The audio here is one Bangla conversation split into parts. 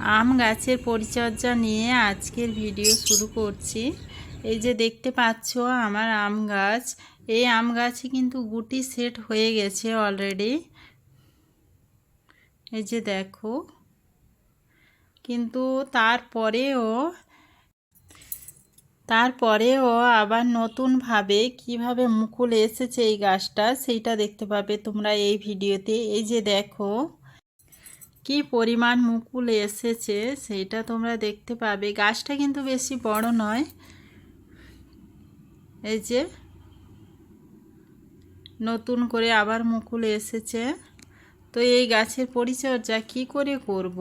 আম গাছের পরিচর্যা নিয়ে আজকের ভিডিও শুরু করছি। এই যে দেখতে পাচ্ছ আমার আম গাছ। এই আম গাছে কিন্তু গুটি সেট হয়ে গেছে অলরেডি এই যে দেখো। কিন্তু তারপরেও তারপরেও আবার নতুনভাবে কীভাবে মুকুল এসেছে এই গাছটা, সেইটা দেখতে পাবে তোমরা এই ভিডিওতে। এই যে দেখো। কি পরিমাণ মুকুল এসেছে সেইটা তোমরা দেখতে পাবে। গাছটা কিন্তু বেশি বড় নয়। এই যে নতুন করে আবার মুকুল এসেছে। তো এই গাছের পরিচর্যা কি করে করব।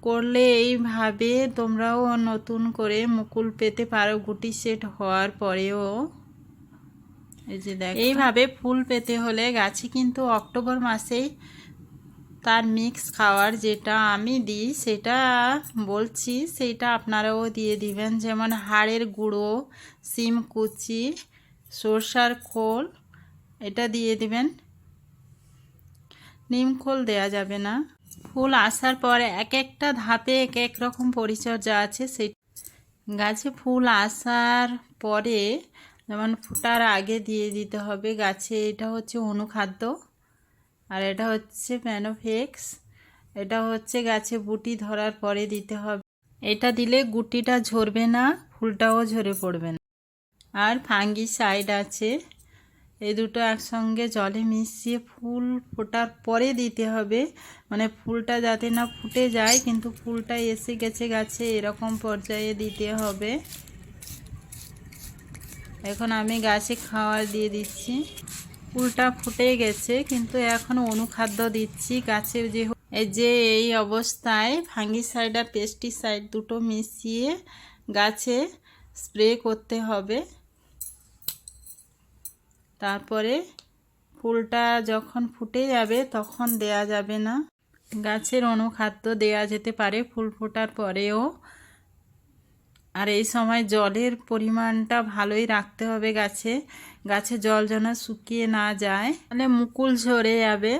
করলে এইভাবে তোমরাও নতুন করে মুকুল পেতে পারো গুটি সেট হওয়ার পরেও। এই যে দেখ। এইভাবে ফুল পেতে হলে গাছে কিন্তু অক্টোবর মাসেই তার মিক্স খাওয়ার যেটা আমি দিই, সেটা বলছি, সেটা আপনারাও দিয়ে দিবেন। যেমন হাড়ের গুঁড়ো, সিম কুচি, সরষার খোল, এটা দিয়ে দিবেন। নিম খোল দেওয়া যাবে না। ফুল আসার পর এক একটা ধাপে এক এক রকম পরিচর্যা আছে। সেই গাছে ফুল আসার পরে যেমন ফুটার আগে দিয়ে দিতে হবে। গাছে এটা হচ্ছে অনুখাদ্য। আর এটা হচ্ছে প্যানোফেক্স এটা হচ্ছে গাছে বুটি ধরার পরে দিতে হবে। এটা দিলে গুটিটা ঝরবে না, ফুলটাও ঝরে পড়বে না। আর ফাঙ্গি সাইড আছে। এই দুটো একসঙ্গে জলে মিশিয়ে ফুল ফোটার পরে দিতে হবে। মানে ফুলটা যাতে না ফুটে যায়, কিন্তু ফুলটা এসে গেছে গাছে, এরকম পর্যায়ে দিতে হবে। এখন আমি গাছে খাওয়ার দিয়ে দিচ্ছি। ফুলটা ফুটে গেছে, কিন্তু এখন অনুখাদ্য দিচ্ছি। গাছের যে এই যে এই অবস্থায় ফাঙ্গিসাইড আর পেস্টিসাইড দুটো মিশিয়ে গাছে স্প্রে করতে হবে। তারপরে ফুলটা যখন ফুটে যাবে তখন দেয়া যাবে না। গাছের অনুখাদ্য দেয়া যেতে পারে, ফুল ফোটার পরেও। আর এই সময় জলের পরিমাণটা ভালোই রাখতে হবে গাছে। গাছে জল যেন শুকিয়ে না যায়। তাহলে মুকুল ঝরে যাবে।